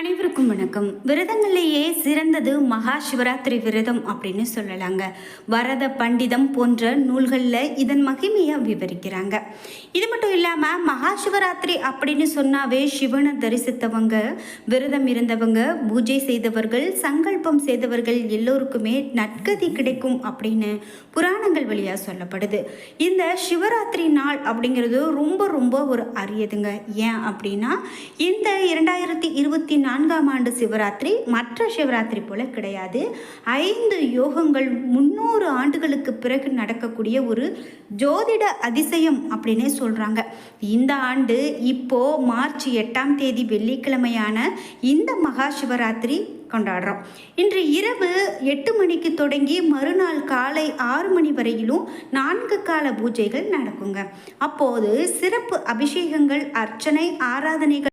அனைவருக்கும் வணக்கம். விரதங்களிலேயே சிறந்தது மகா சிவராத்திரி விரதம் அப்படின்னு சொல்லலாங்க. வரத பண்டிதம் போன்ற நூல்களில் இதன் மகிமையை விவரிக்கிறாங்க. இது மட்டும் இல்லாமல் மகா சிவராத்திரி அப்படின்னு சொன்னாவே சிவனை தரிசித்தவங்க விரதம் இருந்தவங்க பூஜை செய்தவர்கள் சங்கல்பம் செய்தவர்கள் எல்லோருக்குமே நற்கதி கிடைக்கும் அப்படின்னு புராணங்கள் வழியாக சொல்லப்படுது. இந்த சிவராத்திரி நாள் அப்படிங்கிறது ரொம்ப ரொம்ப ஒரு அரியதுங்க. ஏன் அப்படின்னா இந்த இரண்டாயிரத்தி இருபத்தி நாலு நான்காம் ஆண்டு சிவராத்திரி மற்ற சிவராத்திரி போல கிடையாது. ஐந்து யோகங்கள் முன்னூறு ஆண்டுகளுக்கு பிறகு நடக்கக்கூடிய ஒரு ஜோதிட அதிசயம் அப்படின்னே சொல்கிறாங்க இந்த ஆண்டு இப்போ மார்ச் எட்டாம் தேதி வெள்ளிக்கிழமையான இந்த மகா சிவராத்திரி கொண்டாடுறோம். இன்று இரவு எட்டு மணிக்கு தொடங்கி மறுநாள் காலை ஆறு மணி வரையிலும் நான்கு கால பூஜைகள் நடக்குங்க. அப்போது சிறப்பு அபிஷேகங்கள் அர்ச்சனை ஆராதனைகள்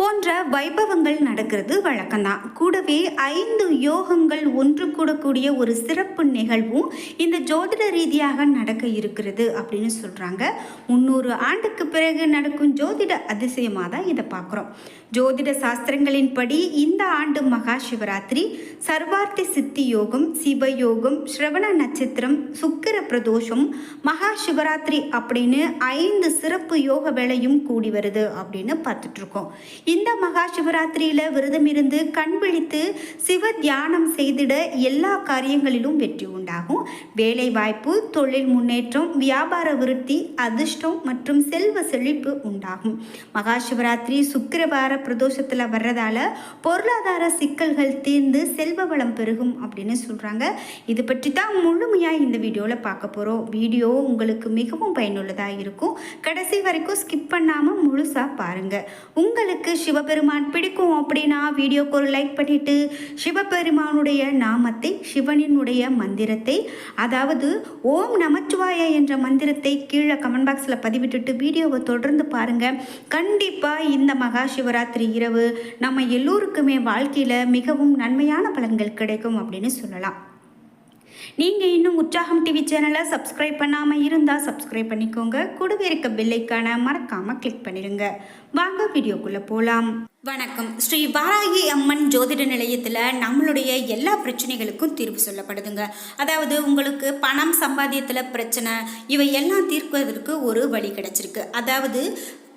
போன்ற வைபவங்கள் நடக்கிறது வழக்கம்தான். கூடவே ஐந்து யோகங்கள் ஒன்று கூடக்கூடிய ஒரு சிறப்பு நிகழ்வும் இந்த ஜோதிட ரீதியாக நடக்க இருக்கிறது அப்படின்னு சொல்கிறாங்க முந்நூறு ஆண்டுக்கு பிறகு நடக்கும் ஜோதிட அதிசயமாக தான் இதை பார்க்குறோம். ஜோதிட சாஸ்திரங்களின்படி இந்த ஆண்டு மகா சிவராத்திரி சர்வார்த்தி சித்தி யோகம் சிவயோகம் ஸ்ரவண நட்சத்திரம் சுக்கிர பிரதோஷம் மகா சிவராத்திரி அப்படின்னு ஐந்து சிறப்பு யோக வேலையும் கூடி வருது அப்படின்னு பார்த்துட்டு இருக்கோம் இந்த மகா சிவராத்திரியில விரதம் இருந்து கண் விழித்து சிவ தியானம் செய்திட எல்லா காரியங்களிலும் வெற்றி உண்டாகும். வேலை வாய்ப்பு தொழில் முன்னேற்றம் வியாபார விருத்தி அதிர்ஷ்டம் மற்றும் செல்வ செழிப்பு உண்டாகும். மகா சிவராத்திரி சுக்கிரவார பிரதோஷத்தில் வர்றதால பொருளாதார சிக்கல்கள் தீர்ந்து செல்வ வளம் பெருகும் அப்படின்னு சொல்கிறாங்க இது பற்றி தான் முழுமையாக இந்த வீடியோவில் பார்க்க போகிறோம் வீடியோ உங்களுக்கு மிகவும் பயனுள்ளதாக இருக்கும். கடைசி வரைக்கும் ஸ்கிப் பண்ணாமல் முழுசாக பாருங்கள் உங்களுக்கு சிவபெருமான் பிடிக்கும் அப்படின்னா வீடியோக்கு ஒரு லைக் பண்ணிவிட்டு சிவபெருமானுடைய நாமத்தை சிவனினுடைய மந்திரத்தை அதாவது ஓம் நமச்சிவாய என்ற மந்திரத்தை கீழே கமெண்ட் பாக்ஸில் பதிவிட்டுட்டு வீடியோவை தொடர்ந்து பாருங்கள் கண்டிப்பாக இந்த மகா சிவராத்திரி இரவு நம்ம எல்லோருக்குமே வாழ்க்கையில் மிகவும் நன்மையான பலன்கள் கிடைக்கும் அப்படின்னு சொல்லலாம். நீங்கள் இன்னும் உற்சாகம் டிவி சேனலை சப்ஸ்கிரைப் பண்ணாமல் இருந்தால் சப்ஸ்கிரைப் பண்ணிக்கோங்க. கூடவே இருக்க பெல்லைக்கான மறக்காமல் கிளிக் பண்ணிடுங்க. வாங்க வீடியோக்குள்ளே போகலாம் வணக்கம். ஸ்ரீ வாராகி அம்மன் ஜோதிட நிலையத்தில் நம்மளுடைய எல்லா பிரச்சனைகளுக்கும் தீர்வு சொல்லப்படுதுங்க. அதாவது உங்களுக்கு பணம் சம்பாதியத்தில் பிரச்சனை இவை எல்லாம் தீர்க்குவதற்கு ஒரு வழி கிடைச்சிருக்கு. அதாவது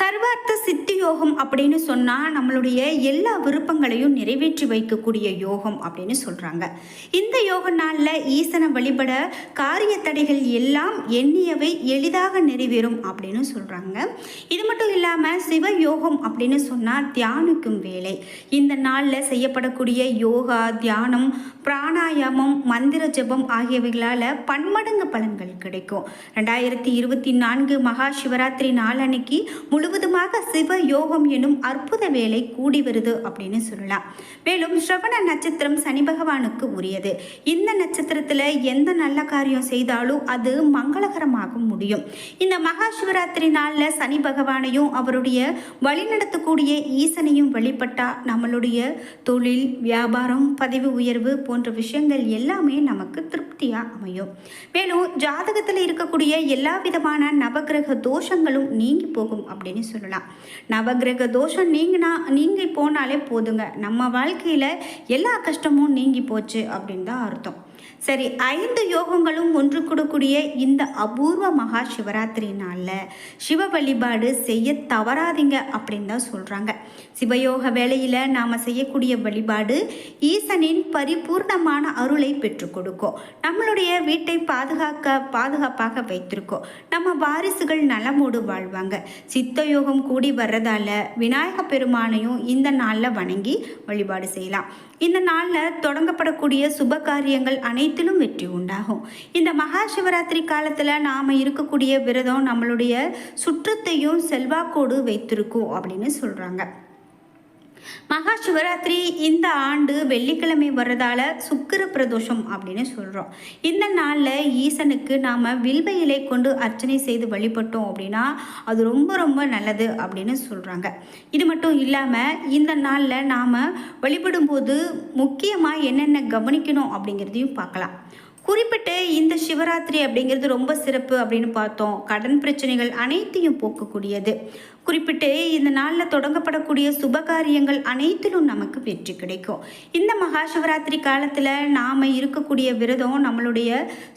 சர்வார்த்த சித்தி யோகம் அப்படின்னு சொன்னால் நம்மளுடைய எல்லா விருப்பங்களையும் நிறைவேற்றி வைக்கக்கூடிய யோகம் அப்படின்னு சொல்கிறாங்க இந்த யோக நாளில் ஈசனை வழிபட காரிய தடைகள் எல்லாம் எண்ணியவை எளிதாக நிறைவேறும் அப்படின்னு சொல்கிறாங்க இது மட்டும் இல்லாமல் சிவ யோகம் அப்படின்னு சொன்னால் தியானிக்கும் வேலை. இந்த நாளில் செய்யப்படக்கூடிய யோகா தியானம் பிராணாயாமம் மந்திர ஜபம் ஆகியவைகளால் பன்மடங்கு பலன்கள் கிடைக்கும். ரெண்டாயிரத்தி இருபத்தி நான்கு மகா சிவராத்திரி நாளன்னைக்கு முழு முழுவதுமாக சிவ யோகம் எனும் அற்புத வேலை கூடி வருது அப்படின்னு சொல்லலாம். மேலும் ஸ்ரவண நட்சத்திரம் சனி பகவானுக்கு உரியது. இந்த நட்சத்திரத்தில் எந்த நல்ல காரியம் செய்தாலும் அது மங்களகரமாக முடியும். இந்த மகா சிவராத்திரி நாளில் சனி பகவானையும் அவருடைய வழிநடத்தக்கூடிய ஈசனையும் வழிபட்டா நம்மளுடைய தொழில் வியாபாரம் பதவி உயர்வு போன்ற விஷயங்கள் எல்லாமே நமக்கு திருப்தியாக அமையும். மேலும் ஜாதகத்தில் இருக்கக்கூடிய எல்லா விதமான நவகிரக தோஷங்களும் நீங்கி போகும் அப்படின்னு சொல்லலாம். நவகிரக தோஷம் நீங்கினா நீங்கி போனாலே போதுங்க. நம்ம வாழ்க்கையில் எல்லா கஷ்டமும் நீங்கி போச்சு அப்படின்னு தான் அர்த்தம். சரி ஐந்து யோகங்களும் ஒன்று கூடக்கூடிய இந்த அபூர்வ மகா சிவராத்திரி நாளில் சிவ வழிபாடு செய்ய தவறாதீங்க அப்படின்னு தான் சொல்கிறாங்க சிவயோக வேளையில் நாம் செய்யக்கூடிய வழிபாடு ஈசனின் பரிபூர்ணமான அருளை பெற்றுக் கொடுக்கும். நம்மளுடைய வீட்டை பாதுகாக்க பாதுகாப்பாக வைத்திருக்கோம். நம்ம வாரிசுகள் நலமோடு வாழ்வாங்க. சித்த யோகம் கூடி வர்றதால விநாயக பெருமானையும் இந்த நாளில் வணங்கி வழிபாடு செய்யலாம். இந்த நாளில் தொடங்கப்படக்கூடிய சுப காரியங்கள் அனை அனைத்திலும் வெற்றி உண்டாகும். இந்த மகா சிவராத்திரி காலத்தில் நாம் இருக்கக்கூடிய விரதம் நம்மளுடைய சுற்றத்தையும் செல்வாக்கோடு வைத்திருக்கும் அப்படின்னு சொல்கிறாங்க மகா சிவராத்திரி இந்த ஆண்டு வெள்ளிக்கிழமை வர்றதால சுக்கிர பிரதோஷம் அப்படின்னு சொல்கிறோம் இந்த நாளில் ஈசனுக்கு நாம் வில்வ இலை கொண்டு அர்ச்சனை செய்து வழிபட்டோம் அப்படின்னா அது ரொம்ப ரொம்ப நல்லது அப்படின்னு சொல்கிறாங்க இது மட்டும் இல்லாமல் இந்த நாளில் நாம் வழிபடும்போது முக்கியமாக என்னென்ன கவனிக்கணும் அப்படிங்கிறதையும் பார்க்கலாம். குறிப்பிட்டு இந்த சிவராத்திரி அப்படிங்கிறது ரொம்ப சிறப்பு அப்படின்னு பார்த்தோம். கடன் பிரச்சனைகள் அனைத்தையும் போக்கக்கூடியது. குறிப்பிட்டு இந்த நாளில் தொடங்கப்படக்கூடிய சுபகாரியங்கள் அனைத்திலும் நமக்கு வெற்றி கிடைக்கும். இந்த மகா சிவராத்திரி காலத்தில் நாம் இருக்கக்கூடிய விரதம் நம்மளுடைய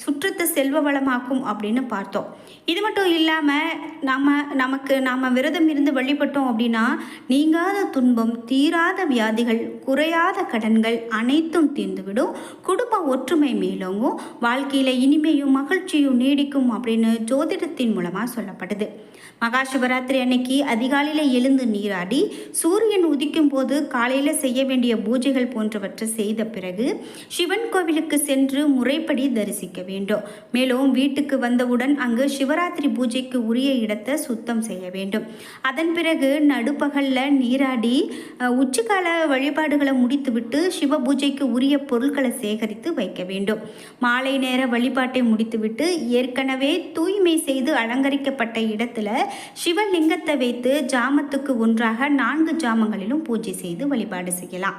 சுற்றத்தை செல்வ வளமாக்கும் அப்படின்னு பார்த்தோம். இது மட்டும் இல்லாமல் நம்ம நமக்கு நாம் விரதம் இருந்து வழிபட்டோம் அப்படின்னா நீங்காத துன்பம் தீராத வியாதிகள் குறையாத கடன்கள் அனைத்தும் தீர்ந்துவிடும். குடும்ப ஒற்றுமை மேலோங்கும். வாழ்க்கையில் இனிமையும் மகிழ்ச்சியும் நீடிக்கும் அப்படின்னு ஜோதிடத்தின் மூலமாக சொல்லப்படுது. மகா சிவராத்திரி அன்னைக்கு அதிகாலையில் எழுந்து நீராடி சூரியன் உதிக்கும் போது காலையில் செய்ய வேண்டிய பூஜைகள் போன்றவற்றை செய்த பிறகு சிவன் கோவிலுக்கு சென்று முறைப்படி தரிசிக்க வேண்டும். மேலும் வீட்டுக்கு வந்தவுடன் அங்கு சிவராத்திரி பூஜைக்கு உரிய இடத்தை சுத்தம் செய்ய வேண்டும். அதன் பிறகு நடுப்பகலில் நீராடி உச்சிக்கால வழிபாடுகளை முடித்துவிட்டு சிவ பூஜைக்கு உரிய பொருட்களை சேகரித்து வைக்க வேண்டும். மாலை நேர வழிபாட்டை முடித்துவிட்டு ஏற்கனவே தூய்மை செய்து அலங்கரிக்கப்பட்ட இடத்துல சிவலிங்கத்தை வைத்து ஜாமத்துக்கு ஒன்றாக நான்கு ஜாமங்களிலும் பூஜை செய்து வழிபாடு செய்யலாம்.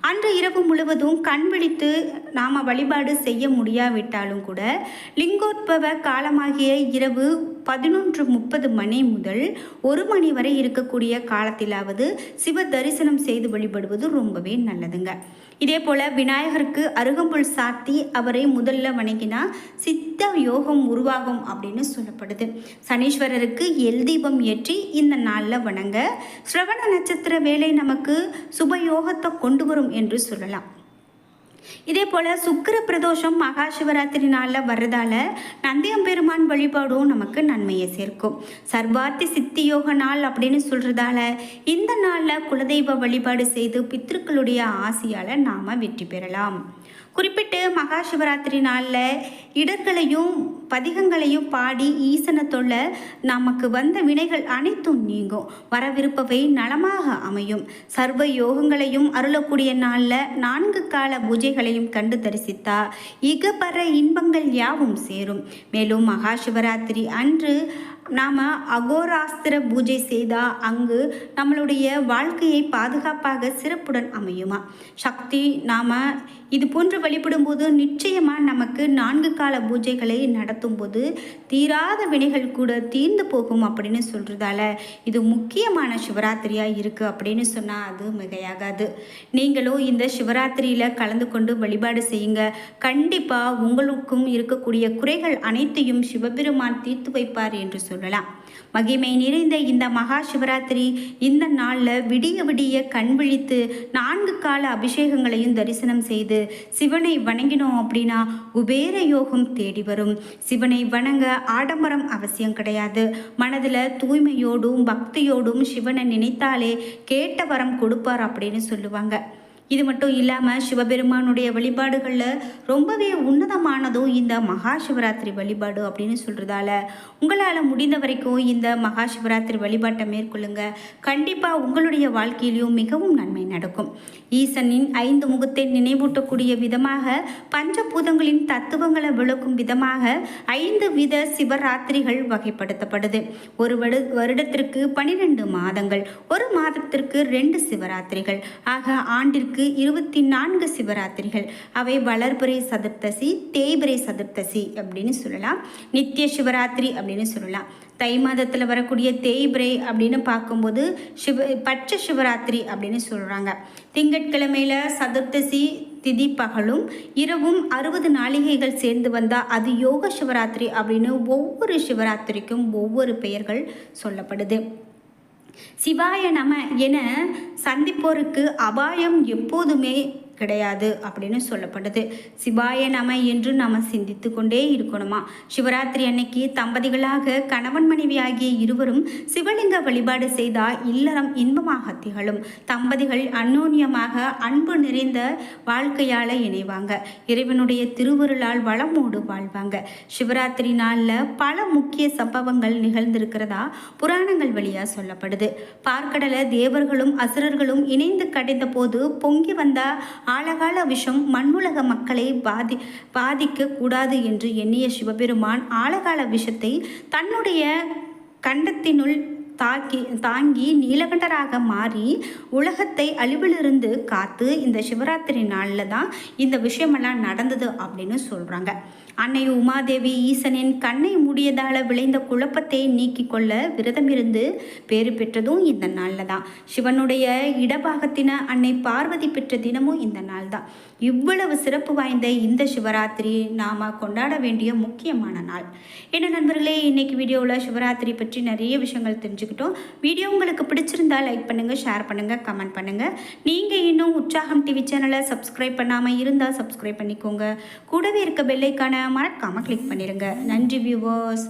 அன்று இரவு முழுவதும் கண் விழித்து நாம் வழிபாடு செய்ய முடியாவிட்டாலும் கூட லிங்கோத்பவ காலமாகிய இரவு பதினொன்று முப்பது மணி முதல் ஒரு மணி வரை இருக்கக்கூடிய காலத்திலாவது சிவ தரிசனம் செய்து வழிபடுவது ரொம்பவே நல்லதுங்க. இதே போல் விநாயகருக்கு அருகம்புல் சாத்தி அவரை முதல்ல வணங்கினா சித்த யோகம் உருவாகும் அப்படின்னு சொல்லப்படுது. சனீஸ்வரருக்கு எல் தீபம் ஏற்றி இந்த நாளில் வணங்க ஸ்ரவண நட்சத்திர வேலை நமக்கு சுபயோகத்தை கொண்டு வரும் என்று சொல்லலாம். இதே போல் சுக்கர பிரதோஷம் மகா சிவராத்திரி நாளில் வர்றதால நந்தியம்பெருமான் வழிபாடும் நமக்கு நன்மையை சேர்க்கும். சர்வார்த்தி சித்தி யோக நாள் அப்படின்னு சொல்கிறதால இந்த நாளில் குலதெய்வ வழிபாடு செய்து பித்திருக்களுடைய ஆசையால் நாம் வெற்றி பெறலாம். குறிப்பிட்டு மகா சிவராத்திரி நாளில் இடர்களையும் பதிகங்களையும் பாடி ஈசனை தொல்ல நமக்கு வந்த வினைகள் அனைத்தும் நீங்கும். வரவிருப்பவை நலமாக அமையும். சர்வ யோகங்களையும் அருளக்கூடிய நாளில் நான்கு கால பூஜைகளையும் கண்டு தரிசித்தா இகபர இன்பங்கள் யாவும் சேரும். மேலும் மகா சிவராத்திரி அன்று நாம் அகோராஸ்திர பூஜை செய்தால் அங்கு நம்மளுடைய வாழ்க்கையை பாதுகாப்பாக சிறப்புடன் அமையுமா? சக்தி நாம் இது போன்று வழிபடும்போது நிச்சயமாக நமக்கு நான்கு கால பூஜைகளை நடத்தும் போது தீராத வினைகள் கூட தீர்ந்து போகும் அப்படின்னு சொல்கிறதால இது முக்கியமான சிவராத்திரியாக இருக்குது அப்படின்னு சொன்னால் அது மிகையாகாது. நீங்களும் இந்த சிவராத்திரியில் கலந்து கொண்டு வழிபாடு செய்யுங்க. கண்டிப்பாக உங்களுக்கும் இருக்கக்கூடிய குறைகள் அனைத்தையும் சிவபெருமான் தீர்த்து வைப்பார் என்று சொல்லலாம். மகிமை நிறைந்த இந்த மகா சிவராத்திரி இந்த நாளில் விடிய விடிய கண் விழித்து நான்கு கால அபிஷேகங்களையும் தரிசனம் செய்து சிவனை வணங்கினோம் அப்படின்னா குபேர யோகம் தேடி வரும். சிவனை வணங்க ஆடம்பரம் அவசியம் கிடையாது. மனதில் தூய்மையோடும் பக்தியோடும் சிவனை நினைத்தாலே கேட்ட வரம் கொடுப்பார் அப்படின்னு சொல்லுவாங்க. இது மட்டும் இல்லாமல் சிவபெருமானுடைய வழிபாடுகளில் ரொம்பவே உன்னதமானதும் இந்த மகா சிவராத்திரி வழிபாடு அப்படின்னு சொல்கிறதால உங்களால் முடிந்த வரைக்கும் இந்த மகா சிவராத்திரி வழிபாட்டை மேற்கொள்ளுங்க. கண்டிப்பாக உங்களுடைய வாழ்க்கையிலையும் மிகவும் நன்மை நடக்கும். ஈசனின் ஐந்து முகத்தை நினைவூட்டக்கூடிய விதமாக பஞ்சபூதங்களின் தத்துவங்களை விளக்கும் விதமாக ஐந்து வித சிவராத்திரிகள் வகைப்படுத்தப்படுது. ஒரு வருட வருடத்திற்கு பனிரெண்டு மாதங்கள் ஒரு மாதத்திற்கு ரெண்டு சிவராத்திரிகள். ஆக ஆண்டிற்கு ஆண்டுக்கு இருபத்தி நான்கு சிவராத்திரிகள். அவை வளர்புரை சதுர்த்தசி தேய்பிரை சதுர்த்தசி அப்படின்னு சொல்லலாம். நித்திய சிவராத்திரி அப்படின்னு சொல்லலாம். தை மாதத்தில் வரக்கூடிய தேய்பிரை அப்படின்னு பார்க்கும்போது சிவ பச்சை சிவராத்திரி அப்படின்னு சொல்கிறாங்க திங்கட்கிழமையில் சதுர்த்தசி திதி பகலும் இரவும் அறுபது நாளிகைகள் சேர்ந்து வந்தால் அது யோக சிவராத்திரி அப்படின்னு ஒவ்வொரு சிவராத்திரிக்கும் ஒவ்வொரு பெயர்கள் சொல்லப்படுது. சிவாய நம என சந்திப்போருக்கு அபாயம் எப்போதுமே கிடையாது அப்படின்னு சொல்லப்படுது சிவாய நம என்று நாம் சிந்தித்து கொண்டே இருக்கணுமா? சிவராத்திரி அன்னைக்கு தம்பதிகளாக கணவன் மனைவி ஆகிய இருவரும் சிவலிங்க வழிபாடு செய்தால் இல்லறம் இன்பமாக திகழும். தம்பதிகள் அந்யோன்யமாக அன்பு நிறைந்த வாழ்க்கையால் இணைவாங்க. இறைவனுடைய திருவருளால் வளமோடு வாழ்வாங்க. சிவராத்திரி நாளில் பல முக்கிய சம்பவங்கள் நிகழ்ந்திருக்கிறதா புராணங்கள் வழியாக சொல்லப்படுது. பார்க்கடலை தேவர்களும் அசுரர்களும் இணைந்து கடைந்த போது பொங்கி வந்த ஆழகால விஷம் மண்ணுலக மக்களை பாதி பாதிக்க கூடாது என்று எண்ணிய சிவபெருமான் ஆழகால விஷத்தை தன்னுடைய கண்டத்தினுள் தாக்கி தாங்கி நீலகண்டராக மாறி உலகத்தை அழிவிலிருந்து காத்து இந்த சிவராத்திரி நாளில் தான் இந்த விஷயமெல்லாம் நடந்தது அப்படின்னு சொல்கிறாங்க அன்னை உமாதேவி ஈசனின் கண்ணை மூடியதால் விளைந்த குழப்பத்தை நீக்கி கொள்ள விரதமிருந்து பேறு பெற்றதும் இந்த நாளில் தான் சிவனுடைய இடபாகத்தின அன்னை பார்வதி பெற்ற தினமும் இந்த நாள் தான் இவ்வளவு சிறப்பு வாய்ந்த இந்த சிவராத்திரி நாம் கொண்டாட வேண்டிய முக்கியமான நாள். என்ன நண்பர்களே இன்னைக்கு வீடியோவில் சிவராத்திரி பற்றி நிறைய விஷயங்கள் தெரிஞ்சுக்கிட்டோம். வீடியோ உங்களுக்கு பிடிச்சிருந்தா லைக் பண்ணுங்கள் ஷேர் பண்ணுங்கள் கமெண்ட் பண்ணுங்கள் நீங்கள் இன்னும் உற்சாகம் டிவி சேனலை சப்ஸ்கிரைப் பண்ணாமல் இருந்தால் சப்ஸ்கிரைப் பண்ணிக்கோங்க. கூடவே இருக்க பெல்லைக்கான மறக்காமல் கிளிக் பண்ணிடுங்க நன்றி வியூவர்ஸ்